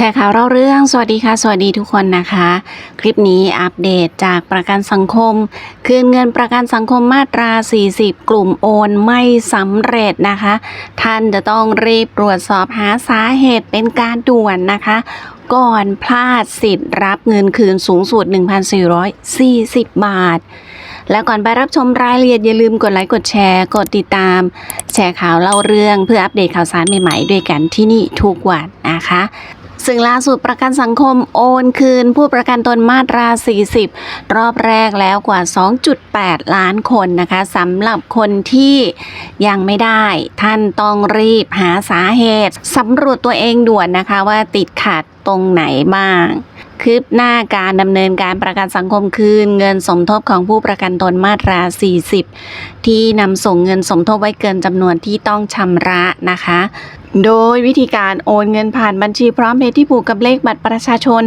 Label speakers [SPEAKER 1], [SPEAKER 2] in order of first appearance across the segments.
[SPEAKER 1] ชร์ข่าวเล่าเรื่อง สวัสดีค่ะ สวัสดีทุกคนนะคะ คลิปนี้อัปเดตจากประกันสังคม คืนเงินประกันสังคมมาตรา 40 กลุ่มโอนไม่สำเร็จนะคะ ท่านจะต้องรีบตรวจสอบหาสาเหตุเป็นการด่วนนะคะก่อนพลาดสิทธิ์รับเงินคืนสูงสุด 1,440 บาท และก่อนไปรับชมรายละเอียดอย่าลืมกดไลค์ กดแชร์ กดติดตาม แชร์ข่าวเล่าเรื่องเพื่ออัปเดตข่าวสารใหม่ๆ ด้วยกันที่นี่ทุกวันนะคะ ซึ่งล่าสุดประกันสังคมโอนคืน ผู้ประกันตนมาตรา 40 รอบแรกแล้วกว่า 2.8 ล้านคนนะคะสำหรับคนที่ยังไม่ได้ ท่านต้องรีบหาสาเหตุสำรวจตัวเองด่วนนะคะว่าติดขัดตรงไหนบ้าง คืบหน้าการดำเนินการประกันสังคมคืน เงินสมทบของผู้ประกันตนมาตรา 40 ที่นำส่งเงินสมทบไว้เกินจำนวนที่ต้องชำระนะคะ โดยวิธีการโอนเงินผ่านบัญชีพร้อมเพย์ที่ผูกกับเลขบัตรประชาชน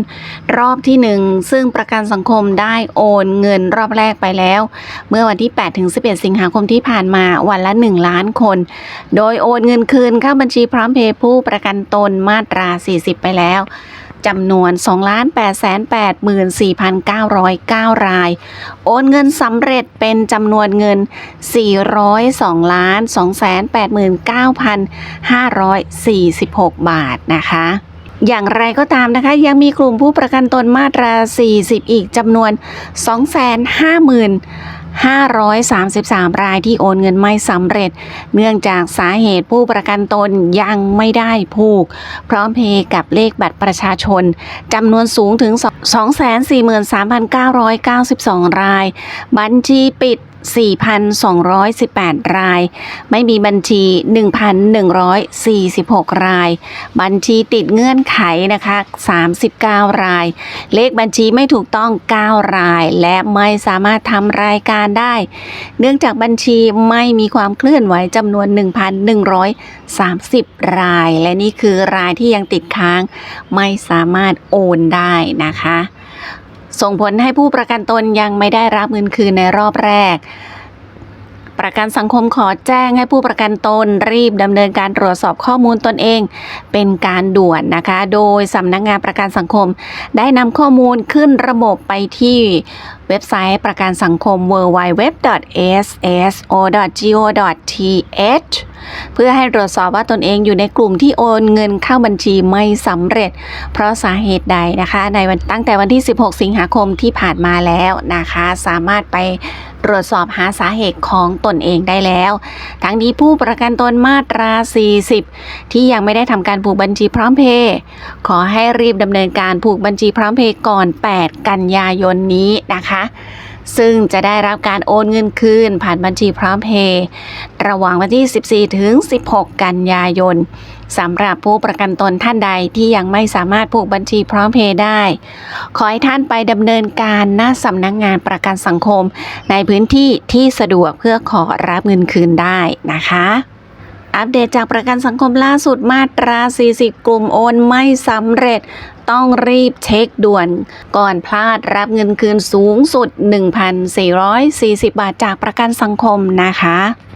[SPEAKER 1] รอบที่ 1 ซึ่งประกันสังคมได้โอนเงินรอบแรกไปแล้ว เมื่อวันที่8ถึง11 สิงหาคมที่ผ่านมาวันละ 1 ล้านคน โดยโอนเงินคืนเข้าบัญชีพร้อมเพย์ผู้ประกันตนมาตรา 40 ไปแล้ว จำนวน 2,884,909 ราย โอนเงินสำเร็จเป็นจำนวนเงิน 402,289,546 บาทนะคะอย่างไรก็ตามนะคะ ยังมีกลุ่มผู้ประกันตนมาตรา 40 อีกจำนวน 2 5 0 0 0 533 รายที่โอนเงินไม่สำเร็จ เนื่องจากสาเหตุผู้ประกันตนยังไม่ได้ผูก พร้อมเพย์กับเลขบัตรประชาชนจำนวนสูงถึง 243,992 ราย บัญชีปิด 4,218 ราย ไม่มีบัญชี 1,146 ราย บัญชีติดเงื่อนไขนะคะ 39 ราย เลขบัญชีไม่ถูกต้อง 9 ราย และไม่สามารถทำรายการได้ เนื่องจากบัญชีไม่มีความเคลื่อนไหวจำนวน 1,130 ราย และนี่คือรายที่ยังติดค้าง ไม่สามารถโอนได้นะคะ ส่งผลให้ผู้ประกันตนยังไม่ได้รับเงินคืนในรอบแรก ประกันสังคมขอแจ้งให้ผู้ประกันตนรีบดำเนินการตรวจสอบข้อมูลตนเอง เป็นการด่วนนะคะ โดยสำนักงานประกันสังคม ได้นำข้อมูลขึ้นระบบไปที่เว็บไซต์ประกันสังคม www.sso.go.th เพื่อให้ตรวจสอบว่าตนเองอยู่ในกลุ่มที่โอนเงินเข้าบัญชีไม่สำเร็จ เพราะสาเหตุใดนะคะ ในวันตั้งแต่วันที่ 16 สิงหาคมที่ผ่านมาแล้วนะคะ สามารถไปตรวจสอบหาสาเหตุของตนเองได้แล้ว ทั้งนี้ผู้ประกันตนมาตรา 40 ที่ยังไม่ได้ทำการผูกบัญชีพร้อมเพย์ขอให้รีบดำเนินการผูกบัญชีพร้อมเพย์ก่อน 8 กันยายนนี้นะคะนะคะ ซึ่งจะได้รับการโอนเงินคืนผ่านบัญชีพร้อมเพย์ระหว่างวันที่ 14 ถึง 16 กันยายนสำหรับผู้ประกันตนท่านใดที่ยังไม่สามารถผูกบัญชีพร้อมเพย์ได้ ขอให้ท่านไปดำเนินการหน้าสำนักงงานประกันสังคม ในพื้นที่ที่สะดวกเพื่อขอรับเงินคืนได้นะคะอัปเดตจากประกันสังคมล่าสุดมาตรา 40 กลุ่มโอนไม่สำเร็จ ต้องรีบเช็คด่วน ก่อนพลาดรับเงินคืนสูงสุด 1,440 บาทจากประกันสังคมนะคะ